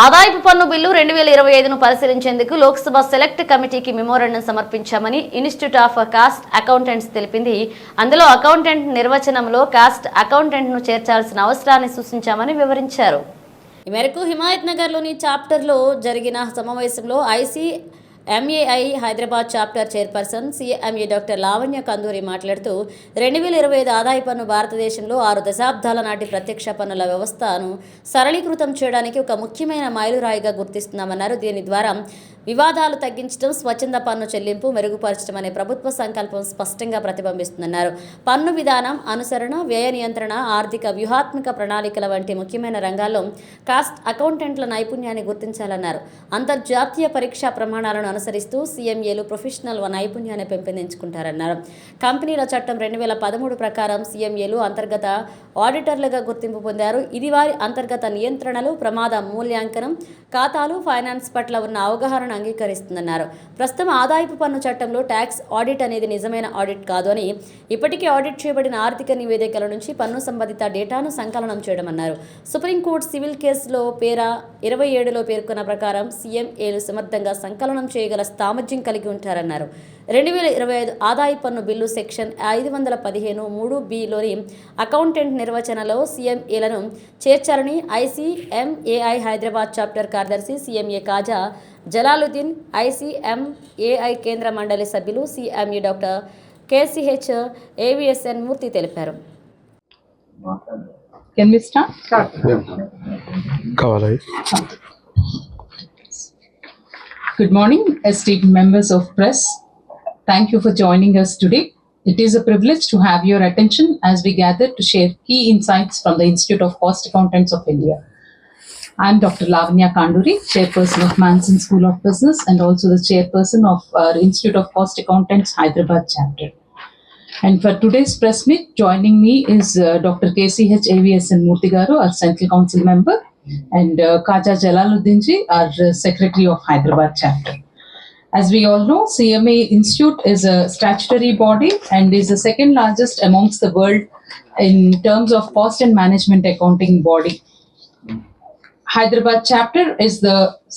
ఆదాయపు పన్ను బిల్లు రెండు వేల ఇరవై ఐదును పరిశీలించేందుకు లోక్సభ సెలెక్ట్ కమిటీకి మెమోరాండం సమర్పించామని ఇన్స్టిట్యూట్ ఆఫ్ కాస్ట్ అకౌంటెంట్స్ తెలిపింది. అందులో అకౌంటెంట్ నిర్వచనంలో కాస్ట్ అకౌంటెంట్ను చేర్చాల్సిన అవసరాన్ని సూచించామని వివరించారు. ఈ మేరకు హిమాయత్ నగర్లోని చాప్టర్లో జరిగిన సమావేశంలో IC MAI Hyderabad chapter chairperson CMA doctor Lavanya Kanduri మాట్లాడుతూ రెండు వేల ఇరవై ఐదు ఆదాయ పన్ను భారతదేశంలో ఆరు దశాబ్దాల నాటి ప్రత్యక్ష పన్నుల వ్యవస్థను సరళీకృతం చేయడానికి ఒక ముఖ్యమైన మైలురాయిగా గుర్తిస్తున్నామన్నారు. దీని ద్వారా వివాదాలు తగ్గించడం స్వచ్ఛంద పన్ను చెల్లింపు మెరుగుపరచడం అనే ప్రభుత్వ సంకల్పం స్పష్టంగా ప్రతిబింబిస్తుందన్నారు పన్ను విధానం అనుసరణ వ్యయ నియంత్రణ ఆర్థిక వ్యూహాత్మక ప్రణాళికల వంటి ముఖ్యమైన రంగాల్లో కాస్ట్ అకౌంటెంట్ల నైపుణ్యాన్ని గుర్తించాలన్నారు. అంతర్జాతీయ పరీక్షా ప్రమాణాలను అనుసరిస్తూ సీఎంఏలు ప్రొఫెషనల్ నైపుణ్యాన్ని పెంపొందించుకుంటారన్నారు. కంపెనీల చట్టం రెండు వేల పదమూడు ప్రకారం సీఎంఏలు అంతర్గత ఆడిటర్లుగా గుర్తింపు పొందారు. ఇది వారి అంతర్గత నియంత్రణలు ప్రమాద మూల్యాంకనం ఖాతాలు ఫైనాన్స్ పట్ల ఉన్న అవగాహనను అంగీకరిస్తుందన్నారు. ప్రస్తుతం ఆదాయపు పన్ను చట్టంలో ట్యాక్స్ ఆడిట్ అనేది నిజమైన ఆడిట్ కాదు అని ఇప్పటికే ఆడిట్ చేయబడిన ఆర్థిక నివేదికల నుంచి పన్ను సంబంధిత డేటాను సంకలనం చేయడం అన్నారు సుప్రీంకోర్టు సివిల్ కేసులో పేరా ఇరవై ఏడులో పేర్కొన్న ప్రకారం సీఎంఏలు సమర్థంగా సంకలనం చేయగల సామర్థ్యం కలిగి ఉంటారన్నారు. రెండు వేల ఇరవై ఐదు ఆదాయ పన్ను బిల్లు సెక్షన్ ఐదు వందల పదిహేను మూడు బిలోని అకౌంటెంట్ నిర్వచనలో సీఎంఏలను చేర్చాలని ఐసీఎంఏఐ హైదరాబాద్ చాప్టర్ కార్యదర్శి సీఎంఏ కాజా జలాలుద్దీన్ ఐసీఎంఏఐ కేంద్ర మండలి సభ్యులు సీఎంఏ డాక్టర్ కేసీహెచ్ ఏవిఎస్ఎన్ మూర్తి తెలిపారు. Can we start? కావాలి. Good morning, esteemed members of press. Thank you for joining us today. It is a privilege to have your attention as we gather to share key insights from the Institute of Cost Accountants of India. I am Dr. Lavanya Kanduri, Chairperson of Manson School of Business and also the Chairperson of our Institute of Cost Accountants Hyderabad chapter. And for today's press meet, joining me is uh, Dr. KCH AVSN Murtigaru, our Central Council member, and uh, Kaja Jalaluddin ji, our uh, Secretary of Hyderabad chapter. As we all know, CMA Institute is a statutory body and is the second largest amongst the world in terms of cost and management accounting body. Hyderabad chapter is the